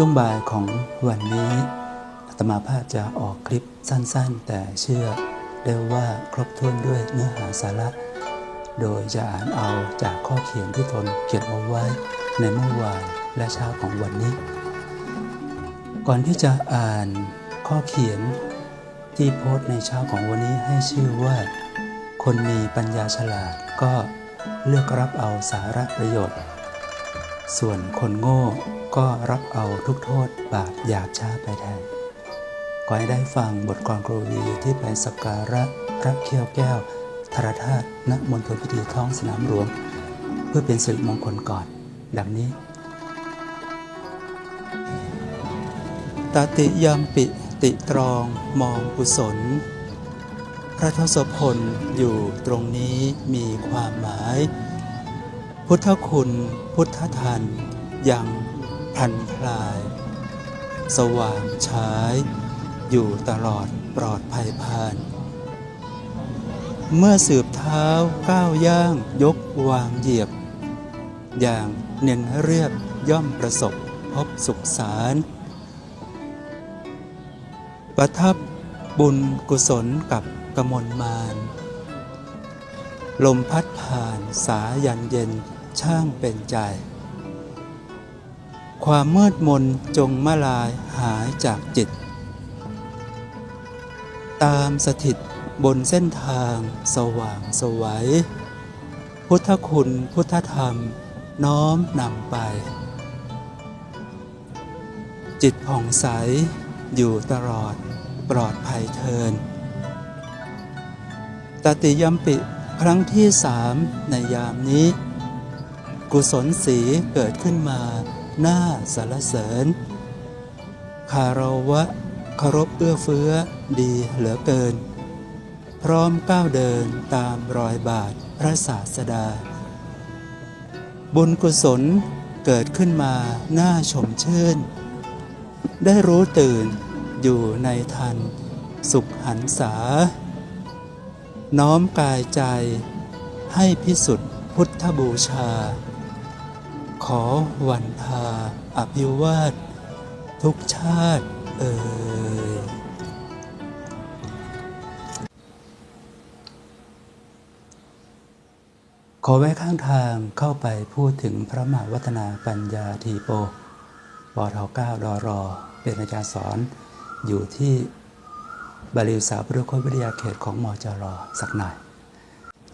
ช่วงบ่ายของวันนี้อาตมาภาพจะออกคลิปสั้นๆ แต่เชื่อได้ว่าครบถ้วนด้วยเนื้อหาสาระ โดยจะอ่านเอาจากข้อเขียนที่ตนเขียนเอาไว้ในเมื่อวานและเช้าของวันนี้ ก่อนที่จะอ่านข้อเขียนที่โพสต์ในเช้าของวันนี้ให้ชื่อว่า คนมีปัญญาฉลาดก็เลือกรับเอาสาระประโยชน์ ส่วนคนโง่ ก็รับเอาทุกโทษบาปหยาบช้าไปแทนขอให้ได้ฟังบทกลอนกรวีที่ไปสักการะพระเขี้ยวแก้วธรธาตุณมณฑลพิธีท้องสนามหลวง เพื่อเป็นสิริมงคลก่อน ดังนี้ ตติยามปิติตรองมองกุศล พระทศพลอยู่ตรงนี้มีความหมาย พุทธคุณพุทธทันยัง พันพลาย สว่างฉายอยู่ตลอดปลอดภัยพาน เมื่อสืบเท้าก้าวย่างยกวางเหยียบ อย่างเน้นเรียบย่อมประสบพบสุขสาร ประทับบุญกุศลกับกมลมาน ลมพัดผ่านสายันเย็นช่างเป็นใจ ความมืดมนจงมาลายหายจากจิต ตามสถิตบนเส้นทางสว่างสวัย พุทธคุณพุทธธรรมน้อมนำไป จิตผ่องใสอยู่ตลอดปลอดภัยเทินตติยมปิครั้งที่สามในยามนี้ กุศลสีเกิดขึ้นมา น้าสารเสริญ คารวะเคารพเอื้อเฟื้อดีเหลือเกิน พร้อมก้าวเดินตามรอยบาทพระศาสดา บุญกุศลเกิดขึ้นมาหน้าชมชื่น ได้รู้ตื่นอยู่ในทันสุขหันษา น้อมกายใจให้พิสุทธิพุทธบูชา ขอวันทาอภิวาท ทุกชาติเอ่ยขอแวะข้างทางเข้าไปพูดถึงพระมหาวัฒนาปัญญาทีโปปทเก้าดอรอ เป็นอาจารย์สอนอยู่ที่บาลีสาวพุทธควิทยาเขตของมจรสักหน่อย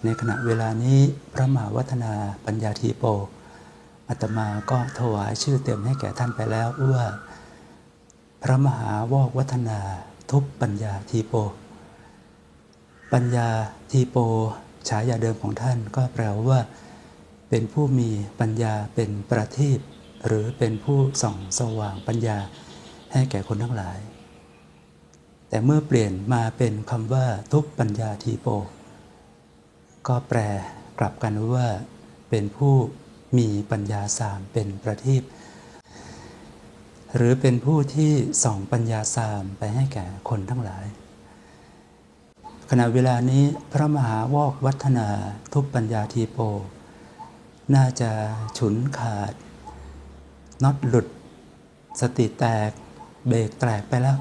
ในขณะเวลานี้พระมหาวัฒนาปัญญาทีโป อาตมาก็ถวายชื่อเต็มให้แก่ท่านไปแล้วว่า พระมหาวอกวัฒนาทุปปัญญาทีโป ปัญญาทีโปฉายาเดิมของท่านก็แปลว่า เป็นผู้มีปัญญาเป็นประทีปหรือเป็นผู้ส่องสว่างปัญญาให้แก่คนทั้งหลาย แต่เมื่อเปลี่ยนมาเป็นคำว่าทุปปัญญาทีโป ก็แปลกลับกันว่าเป็นผู้ มีปัญญาสามเป็นประทีปหรือเป็นผู้ที่ส่องปัญญาสามไปให้แก่คนทั้งหลาย ขณะเวลานี้พระมหาวอกวัฒนาทุปปัญญาทีโป น่าจะฉุนขาดน็อตหลุด สติแตก เบรกแตกไปแล้ว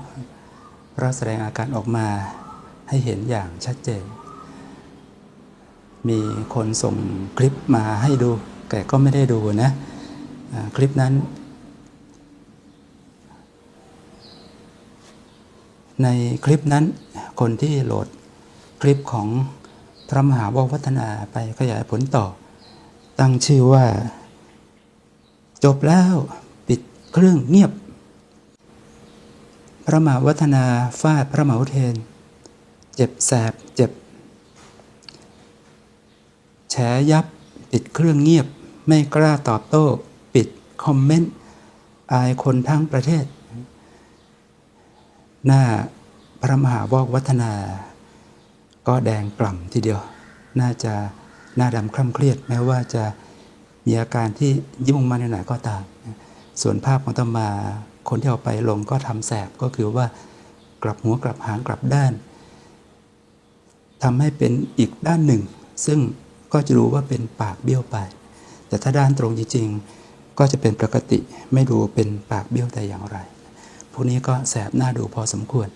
เพราะแสดงอาการออกมาให้เห็นอย่างชัดเจน มีคนส่งคลิปมาให้ดู แต่ก็ไม่ได้ดูนะคลิปนั้น ในคลิปนั้นคนที่โหลดคลิปของพระมหาววัฒนาไปขยายผลต่อ ตั้งชื่อว่า จบแล้วปิดเครื่องเงียบ พระมหาวัฒนาฟาดพระมหาเทน เจ็บแสบเจ็บแฉยับปิดเครื่องเงียบ ไม่กล้าตอบโต้ปิดคอมเมนต์อายคนทั้งประเทศ หน้าพระมหาวอกวัฒนา ก็แดงกล่ำทีเดียว น่าจะหน้าดำคล่ำเครียดแม้ว่าจะมีอาการที่ยิ้มออกมาในไหนก็ตาม ส่วนภาพของตมาคนที่เอาไปลงก็ทำแสบก็คือว่ากลับหัวกลับหางกลับด้านทำให้เป็นอีกด้านหนึ่ง ซึ่งก็จะรู้ว่าเป็นปากเบี้ยวไป แต่ถ้าด้านตรงจริงๆ ก็จะเป็นปกติไม่ดูเป็นปากเบี้ยวแต่อย่างไร พวกนี้ก็แสบหน้าดูพอสมควร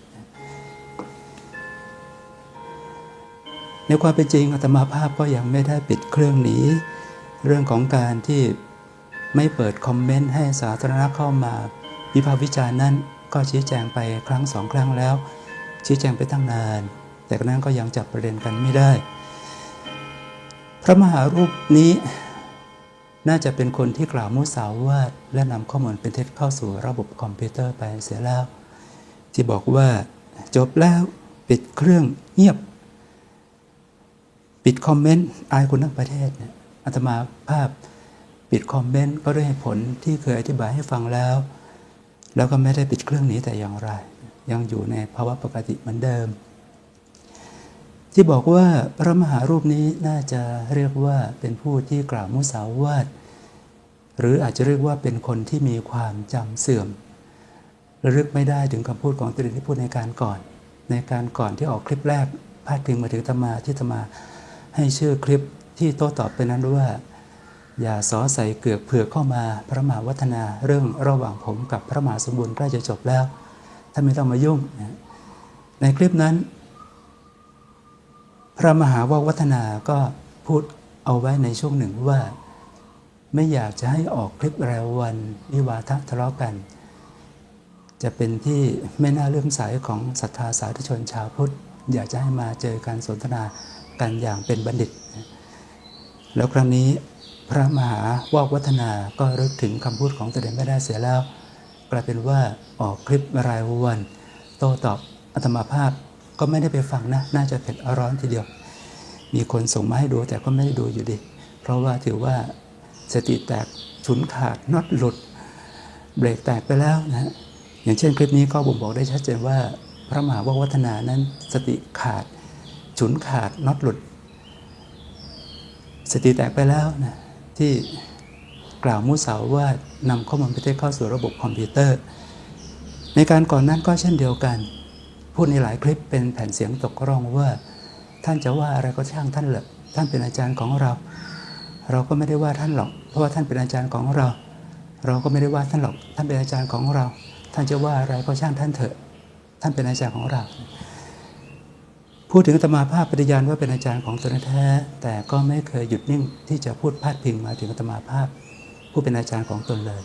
ในความเป็นจริงอาตมาภาพก็ยังไม่ได้ปิดเครื่องหนีเรื่องของการที่ไม่เปิดคอมเมนต์ให้สาธารณะเข้ามาวิพากษ์วิจารณ์นั้นก็ชี้แจงไปครั้งสองครั้งแล้ว ชี้แจงไปตั้งนาน แต่ก็นั้นก็ยังจับประเด็นกันไม่ได้ พระมหารูปนี้ น่าจะเป็นคนที่กล่าวมุสาวาทและนำข้อมูลเป็นเท็จเข้าสู่ระบบคอมพิวเตอร์ไปเสียแล้ว ที่บอกว่าจบแล้วปิดเครื่องเงียบ ปิดคอมเมนต์อายคนทั้งประเทศเนี่ยอาตมาภาพปิดคอมเมนต์ก็ด้วยผลที่เคยอธิบายให้ฟังแล้ว แล้วก็ไม่ได้ปิดเครื่องหนี้แต่อย่างไร ยังอยู่ในภาวะปกติเหมือนเดิม ที่บอกว่าพระมหารูปนี้น่าจะเรียกว่าเป็นผู้ที่กล่าวมุสาวาท หรืออาจจะเรียกว่าเป็นคนที่มีความจำเสื่อมระลึกไม่ได้ถึงคำพูดของตัวเองที่พูดในการก่อน ในการก่อนที่ออกคลิปแรกพาดพิงมาถึงธรรมาที่ธรรมาให้ชื่อคลิปที่โต้ตอบไปนั้นว่า อย่าสอใส่เกือกเผือกเข้ามาพระมหาวัฒนาเรื่องระหว่างผมกับพระมหาสมบูรณ์ใกล้จะจบแล้วท่านไม่ต้องมายุ่ง ในคลิปนั้น พระมหาววัฒนาก็พูดเอาไว้ในช่วงหนึ่งว่า ไม่อยากจะให้ออกคลิปรายวันวิวาทะทะเลาะกัน จะเป็นที่ไม่น่าเลื่อมใสของศรัทธาสาธุชนชาวพุทธ อยากจะให้มาเจอการสนทนากันอย่างเป็นบัณฑิต แล้วครั้งนี้พระมหาวอกวัฒนาก็รึกถึงคำพูดของตัวเองไม่ได้เสียแล้ว กลายเป็นว่าออกคลิปรายวัน โต้ตอบอัตมาภาพก็ไม่ได้ไปฟังนะ น่าจะเผ็ดร้อนทีเดียว มีคนส่งมาให้ดูแต่ก็ไม่ได้ดูอยู่ดี เพราะว่าถือว่า สติแตกฉุนขาดน็อตหลุด เบรกแตกไปแล้วนะฮะอย่างเช่นคลิปนี้ก็บ่งบอกได้ชัดเจนว่า พระมหาววัฒนานั้นสติขาด ฉุนขาดน็อตหลุด สติแตกไปแล้วนะที่กล่าวมุสาวว่านำข้อมูลประเทศเข้าสู่ระบบคอมพิวเตอร์ ในการก่อนนั้นก็เช่นเดียวกัน พูดในหลายคลิปเป็นแผ่นเสียงตกร่องว่า ท่านจะว่าอะไรก็ช่างท่านเหละท่านเป็นอาจารย์ของเรา เราก็ไม่ได้ว่าท่านหรอก เพราะว่าท่านเป็นอาจารย์ของเรา เราก็ไม่ได้ว่าท่านหรอก ท่านเป็นอาจารย์ของเรา ท่านจะว่าอะไรก็ช่างท่านเถอะ ท่านเป็นอาจารย์ของเรา พูดถึงตมาภาพปฏิญาณว่าเป็นอาจารย์ของตนแท้ แต่ก็ไม่เคยหยุดนิ่งที่จะพูดพาดพิงมาถึงตมาภาพ ผู้เป็นอาจารย์ของตนเลย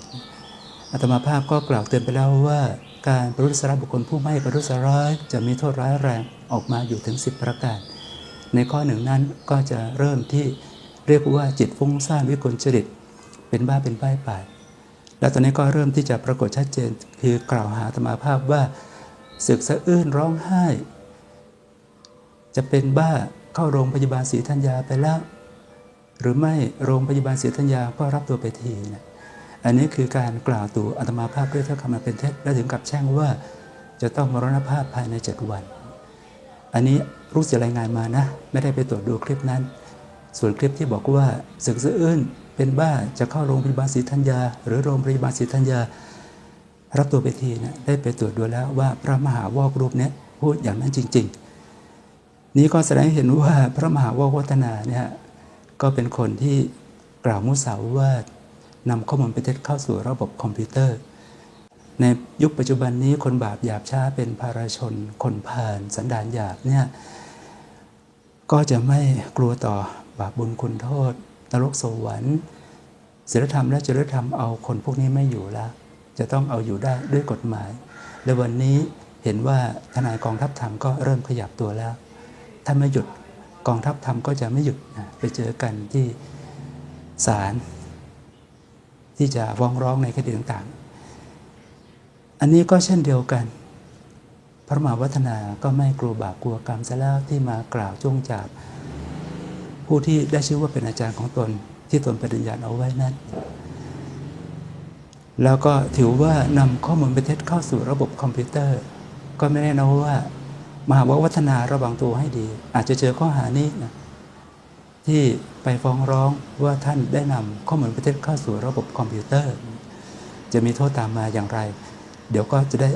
อาตมาภาพก็กล่าวเตือนไปแล้วว่า การประทุษร้ายบุคคลผู้ไม่ประทุษร้ายจะมีโทษร้ายแรงออกมาอยู่ถึง 10 ประการ ในข้อหนึ่งนั้นก็จะเริ่มที่ เรียกว่าจิตฟุ้งซ่านวิกลจริต เป็นบ้าเป็นใบ้ไป แล้วตอนนี้ก็เริ่มที่จะปรากฏชัดเจนคือกล่าวหาอาตมาภาพว่าศึกสะอื้นร้องไห้ จะเป็นบ้าเข้าโรงพยาบาลศรีธัญญาไปแล้ว หรือไม่โรงพยาบาลศรีธัญญาก็รับตัวไปทีนะอันนี้คือการกล่าวตู่อาตมาภาพด้วยถ้อยคำอันเป็นเท็จและถึงกับแช่งว่าจะต้องมรณภาพภายในเจ็ดวัน อันนี้รู้เสียรายงานมานะ ไม่ได้ไปตรวจดูคลิปนั้น ส่วนคลิปที่บอกว่าศึกสะอื้นเป็นบ้าจะเข้าโรงพยาบาลศรีธัญญา หรือโรงพยาบาลศรีธัญญา รับตัวไปทีนะได้ไปตรวจดูแล้วว่าพระมหาวอกรูปนี้พูดอย่างนั้นจริง ๆ นี้ก็แสดงให้เห็นว่าพระมหาวอกวัฒนาเนี่ยก็เป็นคนที่กล่าวมุสาวาทนำข้อมูลไปเท็จเข้าสู่ระบบคอมพิวเตอร์ ในยุคปัจจุบันนี้คนบาปหยาบช้าเป็นภาราชน คนผ่านสันดานหยาบเนี่ยก็จะไม่กลัวต่อ บาปบุญคุณโทษ นรกสวรรค์ศีลธรรมและจริยธรรมเอาคนพวกนี้ไม่อยู่แล้ว จะต้องเอาอยู่ได้ด้วยกฎหมาย และวันนี้เห็นว่าทนายกองทัพธรรมก็เริ่มขยับตัวแล้ว ถ้าไม่หยุดกองทัพธรรมก็จะไม่หยุดนะไปเจอกันที่ศาลที่จะฟ้องร้องในคดีต่างๆ อันนี้ก็เช่นเดียวกัน พระมหาวัฒนาก็ไม่กลัวบาปกลัวกรรมซะแล้วที่มากล่าวจ้วงจับ ผู้ที่ได้ชื่อว่าเป็นอาจารย์ของตน ที่ตนปฏิญาณเอาไว้นั้น แล้วก็ถือว่านำข้อมูลประเทศเข้าสู่ระบบคอมพิวเตอร์ ก็ไม่แน่นะว่ามหาวัฒนาระวังตัวให้ดี อาจจะเจอข้อหานี้นะที่ไปฟ้องร้องว่าท่านได้นำข้อมูลประเทศเข้าสู่ระบบคอมพิวเตอร์ จะมีโทษตามมาอย่างไร เดี๋ยวก็จะได้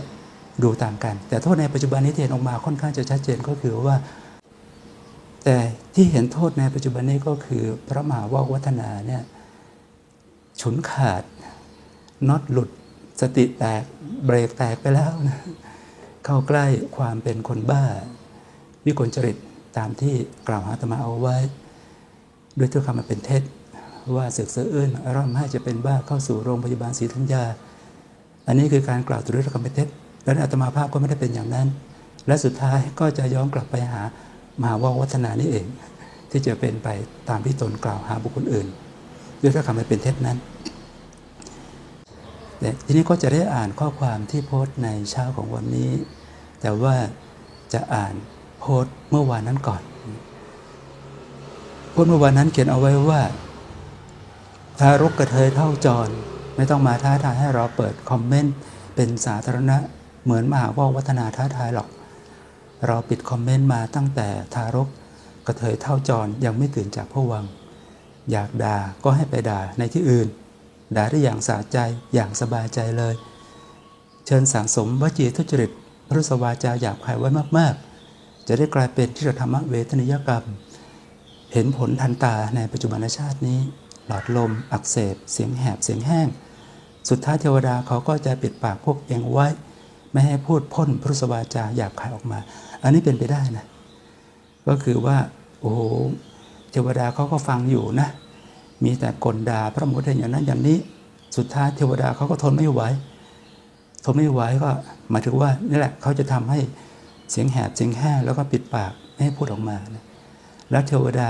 ดูตามกัน แต่โทษในปัจจุบันนี้ที่เห็นออกมาค่อนข้างจะชัดเจนก็คือว่า แต่ที่เห็นโทษในปัจจุบันนี้ก็คือพระมหาวอกวัฒนาเนี่ยฉุนขาดน็อตหลุดสติแตกเบรกแตกไปแล้วนะเข้าใกล้ความเป็นคนบ้า วิกลจริตตามที่กล่าวหาตมาเอาไว้ ด้วยถ้อยคำมันเป็นเท็จว่าศึกเสืออื่นร่ำให้จะเป็นบ้าเข้าสู่โรงพยาบาลศรีธัญญา อันนี้คือการกล่าวตุด้วยถ้อยคำเป็นเท็จและอาตมาภาพก็ไม่ได้เป็นอย่างนั้น และสุดท้ายก็จะย้อนกลับไปหา มหาวาวัฒนานี่เอง ที่จะเป็นไปตามที่ตนกล่าวหาบุคคลอื่นด้วยถ้อยคำเป็นเท็จนั้นแต่ทีนี้ก็จะได้อ่านข้อความที่โพสต์ในเช้าของวันนี้ แต่ว่าจะอ่านโพสต์เมื่อวานนั้นก่อน โพสต์เมื่อวานนั้นเขียนเอาไว้ว่า ทารกกระเทยเท่าจร ไม่ต้องมาท้าทายให้เราเปิดคอมเมนต์เป็นสาธารณะเหมือนมหาว่าวัฒนาท้าทายหรอก เราปิดคอมเมนต์มาตั้งแต่ทารกกระเทยเท่าจรยังไม่ตื่นจากพวัง อยากด่าก็ให้ไปด่าในที่อื่น ด่าได้อย่างสะใจอย่างสบายใจเลย เชิญสังสมวจีทุจริตพรุสวาจาหยาบคายไว้มาก ๆ จะได้กลายเป็นที่ธรรมเวทนิยกรรม เห็นผลทันตาในปัจจุบันชาตินี้ หลอดลม อักเสบ เสียงแหบเสียงแห้ง สุดท้ายเทวดาเขาก็จะปิดปากพวกเองไว้ ไม่ให้พูดพ่นพรุสวาจาหยาบคายออกมา อันนี้เป็นไปได้นะ ก็คือว่า โอ้โหเทวดาเขาก็ฟังอยู่นะ มีแต่กลด่าพระโมทอย่างนั้นอย่างนี้ สุดท้ายเทวดาเขาก็ทนไม่ไหว ทนไม่ไหวก็หมายถึงว่านี่แหละเขาจะทำให้เสียงแหบเสียงแห้แล้วก็ปิดปากไม่ให้พูดออกมานะแล้วเทวดา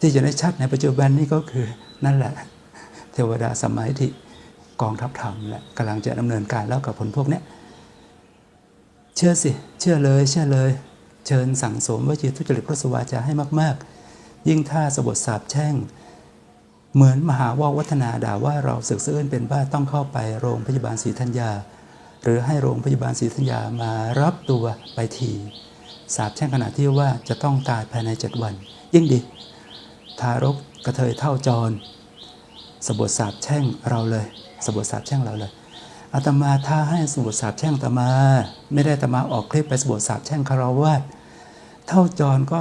ที่จะได้ชัดในปัจจุบันนี้ก็คือนั่นแหละ เทวดาสมัยที่กองทัพธรรมแหละกำลังจะดำเนินการแล้วกับผลพวกนี้ เชื่อสิ เชื่อเลย เชื่อเลย เชิญสั่งสมวจีทุจริตพระสวาจาให้มาก ๆ ยิ่งถ้าสบทสาบแช่ง เหมือนมหาว่าวัฒนาด่าว่าเราศึกษาอื่นเป็นบ้าต้องเข้าไปโรงพยาบาลศรีธัญญา หรือให้โรงพยาบาลศรีธัญญามารับตัวไปทีสาบแช่งขณะที่ว่าจะต้องตายภายในเจ็ดวัน ยิ่งดี ทารกกระเทยเท่าจร สบทสาบแช่งเราเลย สบทสาบแช่งเราเลย อาตมาท้าให้สบทสาบแช่งอาตมา ไม่ได้อาตมาออกคลิปไปสบทสาบแช่งคารวาสเท่าจรก็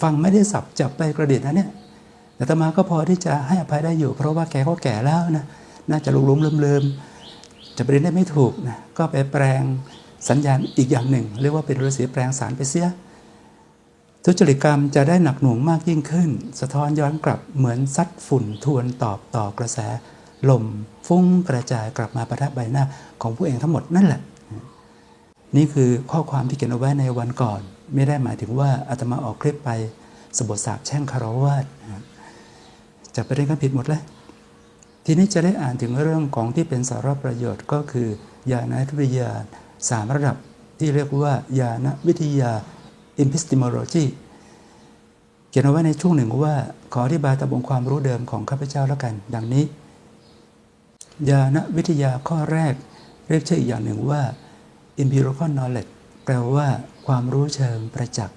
ฟังไม่ได้สับจับไปกระเดิษนะเนี่ยแต่อาตมาก็พอที่จะให้อภัยได้อยู่ เพราะว่าแกก็แก่แล้วนะน่าจะลุกลุ้มลืมลืมๆจะไปเรียนได้ไม่ถูกนะก็ไปแปลงสัญญาณอีกอย่างหนึ่ง เรียกว่าเป็นฤาษีแปลงสารไปเสียทุจริตกรรมจะได้หนักหน่วงมากยิ่งขึ้น สะท้อนย้อนกลับเหมือนซัดฝุ่นทวนตอบต่อกระแสลม ฟุ้งกระจายกลับมาประทับใบหน้าของผู้เองทั้งหมดนั่นแหละ นี่คือข้อความที่เขียนเอาไว้ในวันก่อน ไม่ได้หมายถึงว่าอาตมาออกคลิปไปสบทสาบแช่งคารวาสจะไปเรียนกันผิดหมดเลยทีนี้จะได้อ่านถึงเรื่องของที่เป็นสาระประโยชน์ก็คือญาณวิทยาสามระดับที่เรียกว่าญาณวิทยา epistemology เขียนเอาไว้ในช่วงหนึ่งว่า ขออธิบายตามองความรู้เดิมของข้าพเจ้าแล้วกัน ดังนี้ ญาณวิทยาข้อแรก เรียกชื่ออีกอย่างหนึ่งว่า empirical knowledge แปลว่าความรู้เชิงประจักษ์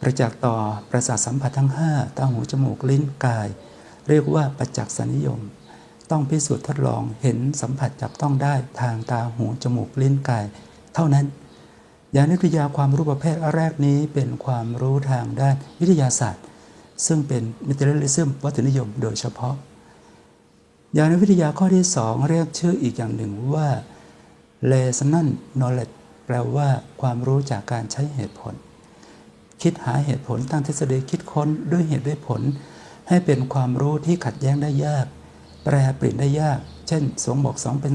ประจักษ์ต่อประสาทสัมผัสทั้ง 5 ตาหูจมูกลิ้นกาย เรียกว่าประจักษ์สนิยม ต้องพิสูจน์ทดลองเห็นสัมผัสจับต้องได้ทางตาหูจมูกลิ้นกาย เท่านั้นญาณวิทยาความรู้ประเภทแรกนี้เป็นความรู้ทางด้านวิทยาศาสตร์ ซึ่งเป็น materialism วัตถุนิยมโดยเฉพาะ ญาณวิทยาข้อที่ 2 เรียกชื่ออีกอย่างหนึ่งว่า rational knowledge แปลว่าความรู้จากการใช้เหตุผล คิดหาเหตุผลตั้งทฤษฎีคิดค้นด้วยเหตุด้วยผล ให้เป็นความรู้ที่ขัดแย้งได้ยาก แปรเปลี่ยนได้ยาก เช่น2บวก2เป็น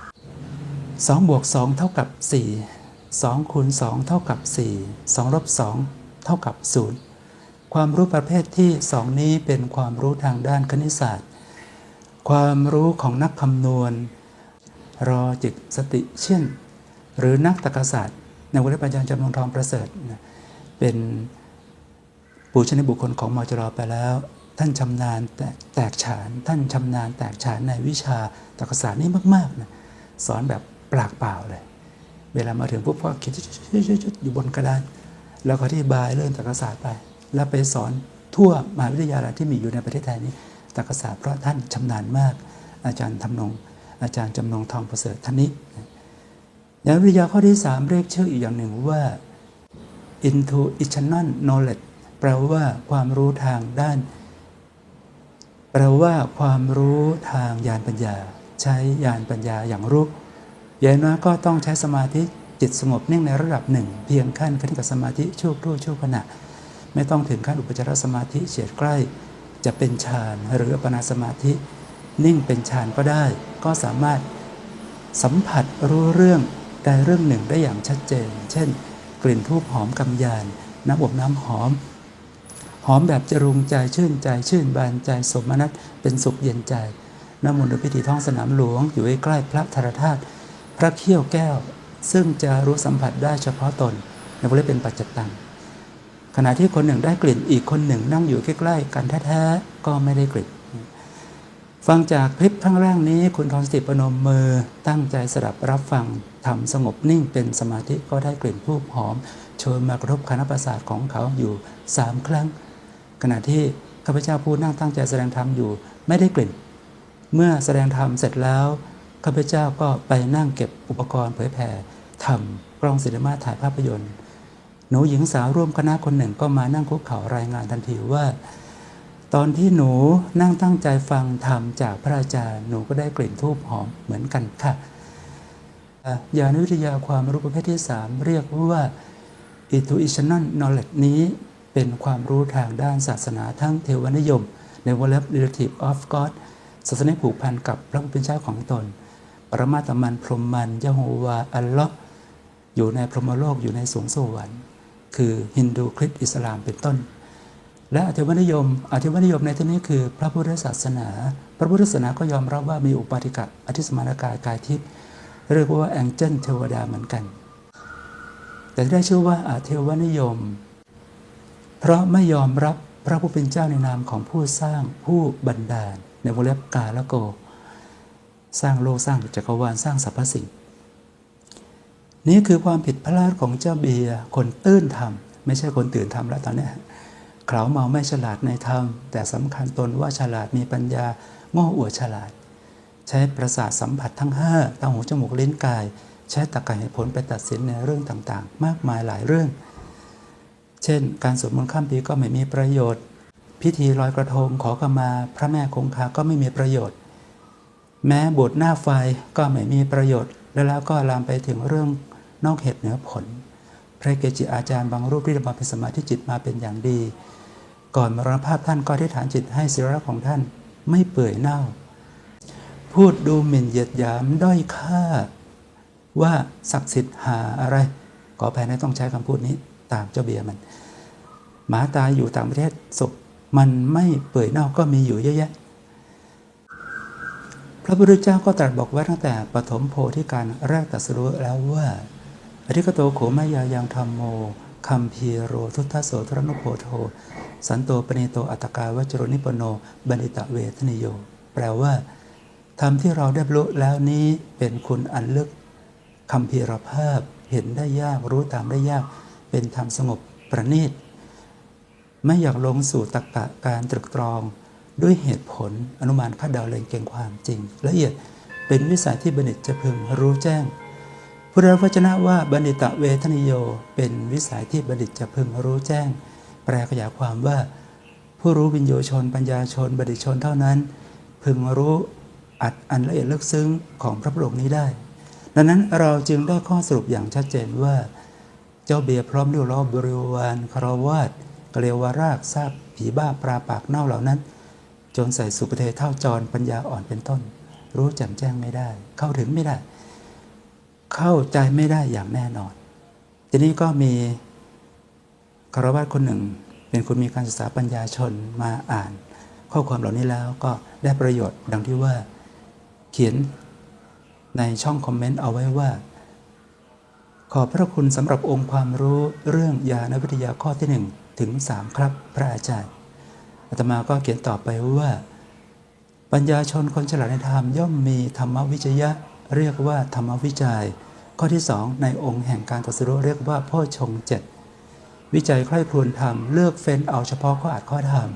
4 2บวก2เท่ากับ 4 2คูณ2เท่ากับ 4 2ลบ2เท่ากับ 0 ความรู้ประเภทที่ 2 นี้เป็นความรู้ทางด้านคณิตศาสตร์ ความรู้ของนักคำนวณ รอจิตสติเช่น หรือนักตรรกศาสตร์ในวรรณปัญญาจำนวนทองประเสริฐเป็นปูชนียบุคคลของมจรไปแล้ว ท่านชำนาญแตกแตกฉาน ท่านชำนาญแตกฉานในวิชาตรรกศาสตร์นี่มากๆนะสอนแบบปากเปล่าเลย เวลามาถึงปุ๊บก็เขียนชุดๆๆๆอยู่บนกระดาน แล้วก็อธิบายเรื่องตรรกศาสตร์ไป แล้วไปสอนทั่วมหาวิทยาลัยที่มีอยู่ในประเทศไทยนี้ ตรรกศาสตร์เพราะท่านชำนาญมาก อาจารย์ทำนงอาจารย์จำนงทองประเสริฐท่านนี้ญาณวิทยาข้อที่ 3 เรียกชื่ออีกอย่างหนึ่งว่า intuitional knowledge แปลว่าความรู้ทางด้าน แปลว่าความรู้ทางญาณปัญญา ใช้ญาณปัญญาอย่างรู้อย่างน้อยก็ต้องใช้สมาธิจิตสงบนิ่งในระดับหนึ่ง เพียงขั้นคณิกสมาธิชั่วครู่ชั่วขณะ ไม่ต้องถึงขั้นอุปจารสมาธิเฉียดใกล้ จะเป็นฌานหรืออัปนาสมาธิ นิ่งเป็นฌานก็ได้ ก็สามารถสัมผัสรู้เรื่องใดเรื่องหนึ่งได้อย่างชัดเจน เช่น กลิ่นทูบหอมกำยาน น้ำอบน้ำหอม หอมแบบจรุงใจชื่นใจชื่นบานใจสมนัตเป็นสุขเย็นใจน้ำมนต์พิธีท้องสนามหลวง อยู่ใกล้พระธรธาตุพระเขี้ยวแก้ว ซึ่งจะรู้สัมผัสได้เฉพาะตนในวงเล็บเป็นปัจจตัง ขณะที่คนหนึ่งได้กลิ่นอีกคนหนึ่งนั่งอยู่ใกล้ๆกันแท้ๆก็ไม่ได้กลิ่นฟังจากคลิปครั้งแรกนี้ คุณทองสติปนมมือตั้งใจสดับรับฟังทำสงบนิ่งเป็นสมาธิก็ได้กลิ่นทูบหอมโชยมากระทบคณะประสาทของเขาอยู่สามครั้ง ขณะที่ข้าพเจ้าผู้นั่งตั้งใจแสดงธรรมอยู่ไม่ได้กลิ่น เมื่อแสดงธรรมเสร็จแล้วข้าพเจ้าก็ไปนั่งเก็บอุปกรณ์เผยแผ่ทำกล้องศิลมาถ่ายภาพยนตร์ นูหญิงสาวร่วมคณะคนหนึ่งก็มานั่งคุกเข่ารายงานทันทีว่า ตอนที่หนูนั่งตั้งใจฟังธรรมจากพระอาจารย์หนูก็ได้กลิ่นทูบหอมเหมือนกันค่ะอะยานวิทยาความรู้ประเภทที่ 3 เรียกว่า intuitional knowledge นี้เป็นความรู้ทางด้านศาสนาทั้งเทวนิยม ในวงเล็บ relative of God ศาสนาผูกพันกับพระผู้เป็นเจ้าของตน ปรมาตมันพรหมมันยะโฮวาอัลเลาะห์อยู่ในพรหมโลกอยู่ในสวงสวรรค์ คือฮินดูคริสต์อิสลามเป็นต้น และอธิวนิยมอธิวนิยมในที่นี้คือพระพุทธศาสนา พระพุทธศาสนาก็ยอมรับว่ามีอุปาติกะอธิสมานกายกายทิพย์เรียกว่าแองเจิลเทวดาเหมือนกัน แต่ได้ชื่อว่าอาเทวนิยม เพราะไม่ยอมรับพระผู้เป็นเจ้าในนามของผู้สร้างผู้บันดาล ในวงเล็บกาละโก สร้างโลกสร้างจักรวาลสร้างสรรพสิ่ง นี่คือความผิดพลาดของเจ้าเบียร์คนตื้นทำไม่ใช่คนตื่นทำแล้วตอนนี้เขาเมาไม่ฉลาดในธรรม แต่สำคัญตนว่าฉลาดมีปัญญาโง่อวดฉลาด ใช้ประสาทสัมผัสทั้ง5ตาหูจมูกลิ้นกาย ใช้ตรรกะเหตุผลไปตัดสินในเรื่องต่างๆ มากมายหลายเรื่อง เช่น การสวดมนต์ข้ามปีก็ไม่มีประโยชน์ พิธีลอยกระทงขอขมา พระแม่คงคาก็ไม่มีประโยชน์ แม้บทหน้าไฟก็ไม่มีประโยชน์ แล้วแล้วก็ลามไปถึงเรื่อง นอกเหตุเหนือผล พระเกจิอาจารย์บางรูปที่มาเป็นสมาธิจิตมาเป็นอย่างดี ก่อนมรณภาพท่านก็ที่ฐานจิตให้ศิระของท่านไม่เปื่อยเน่า พูดดูหมิ่นเหยียดหยามด้อยค่า ว่าศักดิ์สิทธิ์หาอะไรขออภัยนะต้องใช้คำพูดนี้ตามเจ้าเบียร์มัน หมาตายอยู่ต่างประเทศศพมันไม่เปื่อยเน่าก็มีอยู่เยอะแยะพระพุทธเจ้าก็ตรัสบอกไว้ตั้งแต่ปฐมโพธิการแรกตรัสรู้แล้วว่า อธิกโตโขมายายังธรรมโมคัมพีโรทุตทโสทรนุโพโท สันโตปเนโตอัตกาวัจโรนิปโน บันิตะเวทนิโย แปลว่าธรรมที่เราได้บรรลุแล้วนี้เป็นคุณอันลึกคำพีรภาพเห็นได้ยากรู้ตามได้ยาก เป็นธรรมสงบประณีตไม่อยากลงสู่ตรรกะการตรึกตรอง ด้วยเหตุผลอนุมานคาดเดาเล็งเก่งความจริง ละเอียดเป็นวิสัยที่บัณฑิตจะพึงรู้แจ้ง พุทธวจนะว่าบัณฑิตะเวทนิโย เป็นวิสัยที่บัณฑิตจะพึงรู้แจ้ง แปลขยายความว่า ผู้รู้วิญโยชนปัญญาชนบัณฑิตชนเท่านั้น พึงรู้อัดอันละเอียดลึกซึ้งของพระพุทธองค์นี้ได้ ดังนั้นเราจึงได้ข้อสรุปอย่างชัดเจนว่า เจ้าเบียรพร้อมด้วยล้อบริวารคารวาสกเลวารากทราบผีบ้าปลาปากเน่าเหล่านั้น จนใส่สุปเทเท่าจรปัญญาอ่อนเป็นต้น รู้แจ่มแจ้งไม่ได้ เข้าถึงไม่ได้ เข้าใจไม่ได้อย่างแน่นอน ทีนี้ก็มีคารวาสคนหนึ่ง เป็นคนมีการศึกษาปัญญาชนมาอ่าน ข้อความเหล่านี้แล้วก็ได้ประโยชน์ดังที่ว่าเขียนในช่องคอมเมนต์เอาไว้ว่า ขอบพระคุณสำหรับองค์ความรู้เรื่องยานวิทยาข้อที่ 1 ถึง 3 ครับ พระอาจารย์อาตมาก็เขียนต่อไปว่า ปัญญาชนคนฉลาดในธรรมย่อมมีธรรมวิจยะ เรียกว่าธรรมวิจัย ข้อที่ 2 ในองค์แห่งการตรัสรู้เรียกว่าพ่อชงเจ็ดวิจัยใคร่ครวญธรรมเลือกเฟ้นเอาเฉพาะข้ออาจข้อธรรม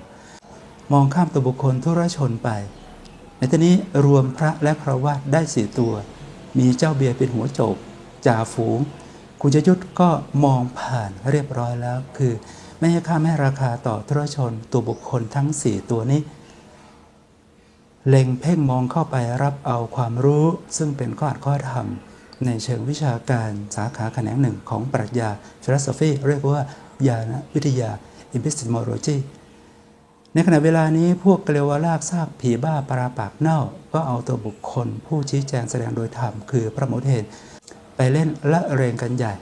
มองข้ามตัวบุคคลทุรชนไป ในที่นี้รวมพระและครวาสได้สี่ตัว มีเจ้าเบียร์เป็นหัวโจกจ่าฝูงคุณจะยุทธก็มองผ่านเรียบร้อยแล้ว คือ ไม่ให้ค่าไม่ราคาต่อทุรชนตัวบุคคลทั้ง 4 ตัวนี้ เล็งเพ่งมองเข้าไปรับเอาความรู้ ซึ่งเป็นข้ออัดข้อธรรม ในเชิงวิชาการสาขาแขนงหนึ่งของปรัชญา philosophy เรียกว่าญาณวิทยา epistemology ในขณะเวลานี้พวกเกลวลากซากผีบ้าปราปากเน่า ก็เอาตัวบุคคล ผู้ชี้แจงแสดงโดยธรรมคือพระโมเทนไปเล่นละเรงกันใหญ่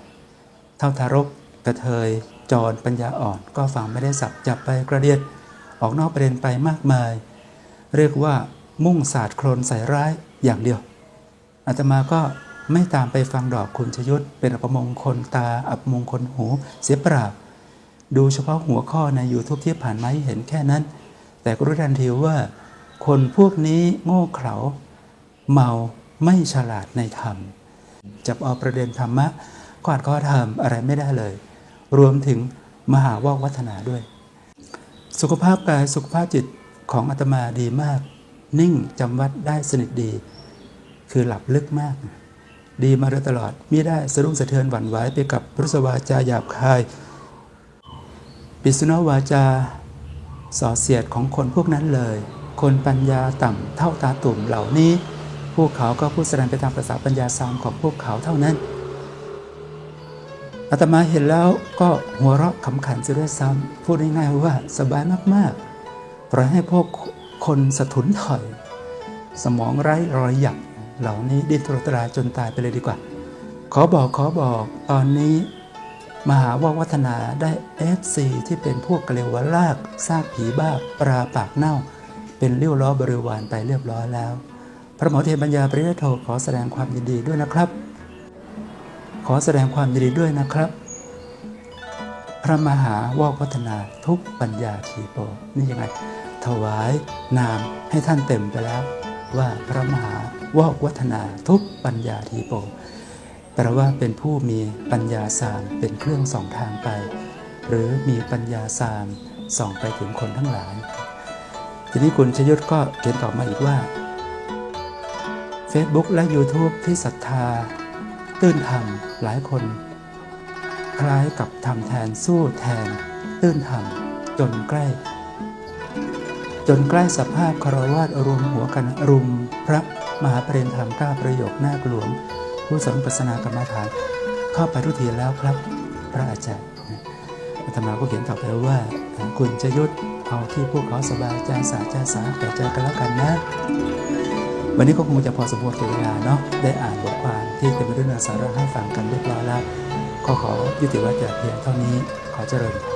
เท่าทารกกระเทยจรปัญญาอ่อน ก็ฟังไม่ได้สับจับไปกระเดียดออกนอกประเด็นไปมากมาย เรียกว่ามุ่งศาสตร์โคลนใส่ร้ายอย่างเดียว อาตมาก็ไม่ตามไปฟังดอกคุณชยุทธเป็นอัปมงคลตาอัปมงคลหูเสียเปล่าดูเฉพาะหัวข้อใน YouTube ที่ผ่านมาหเห็นแค่นั้น แต่ก็รู้ทันทีว่า คนพวกนี้โง่เขลาเมาไม่ฉลาดในธรรม จับเอาประเด็นธรรมะก็อาจก็ทำอะไรไม่ได้เลย รวมถึงมหาวอกวัฒนาด้วย สุขภาพกายสุขภาพจิต ของอาตมาดีมาก นิ่งจำวัดได้สนิทดี คือหลับลึกมาก ดีมาโดยตลอดมิได้สะดุ้งสะเทือนหวั่นไหวไปกับรุสวาจาหยาบคาย ปิสุนวาจาส่อเสียดของคนพวกนั้นเลย คนปัญญาต่ำเท่าตาตุ่มเหล่านี้ พวกเขาก็พูดแสดงไปตามภาษาปัญญาสามของพวกเขาเท่านั้นอาตมาเห็นแล้วก็หัวเราะขำขันจะด้วยซ้ำพูดง่ายๆว่าสบายมากๆ ปล่อให้พวกคนสะทุนถอย สมองไร้รอยหยักเหล่านี้ดิ้นทรนทุราจนตายไปเลยดีกว่า ขอบอกขอบอกตอนนี้ มหาววัฒนาได้ FC ที่เป็นพวกเกลียวลากซากผีบ้าปลาปากเน่า เป็นเลี้ยวล้อบริวารไปเรียบร้อยแล้ว พระหมอเทพปัญญาปริยโทขอแสดงความยินดีด้วยนะครับ ขอแสดงความยินดีด้วยนะครับ พระมหาวอกวัฒนาทุกปัญญาทีโปนี่ยังไง ถวายนามให้ท่านเต็มไปแล้ว ว่าพระมหาวอกวัฒนาทุกปัญญาทีโปแปลว่าเป็นผู้มีปัญญาสามเป็นเครื่องสองทางไป หรือมีปัญญาสามส่องไปถึงคนทั้งหลาย ทีนี้คุณชยุทธก็เขียนต่อมาอีกว่า Facebook และ YouTube ที่ศรัทธา ตื้นทำหลายคน คล้ายกับทำแทนสู้แทน ตื้นทำจนใกล้ จนใกล้สภาพคารวาสรวมหัวกันรุม พระมหาเปริญธรรมก้าประโยคนาคหลวง ผู้สอนปัสนากรรมฐาน เข้าไปทุกทีแล้วครับ พระอาจารย์อาตมาก็เขียนต่อไปว่าคุณจะยุทธเอาที่พวกเขาสบายใจสาใจสาแก่ใจกันแล้วกันนะ วันนี้ก็คงจะพอสมควรเวลาเนาะได้อ่านบทความที่เต็มไปด้วยเนื้อสาระให้ฟังกันเรียบร้อยแล้วก็ขอยุติไว้แต่เพียงเท่านี้ขอเจริญพ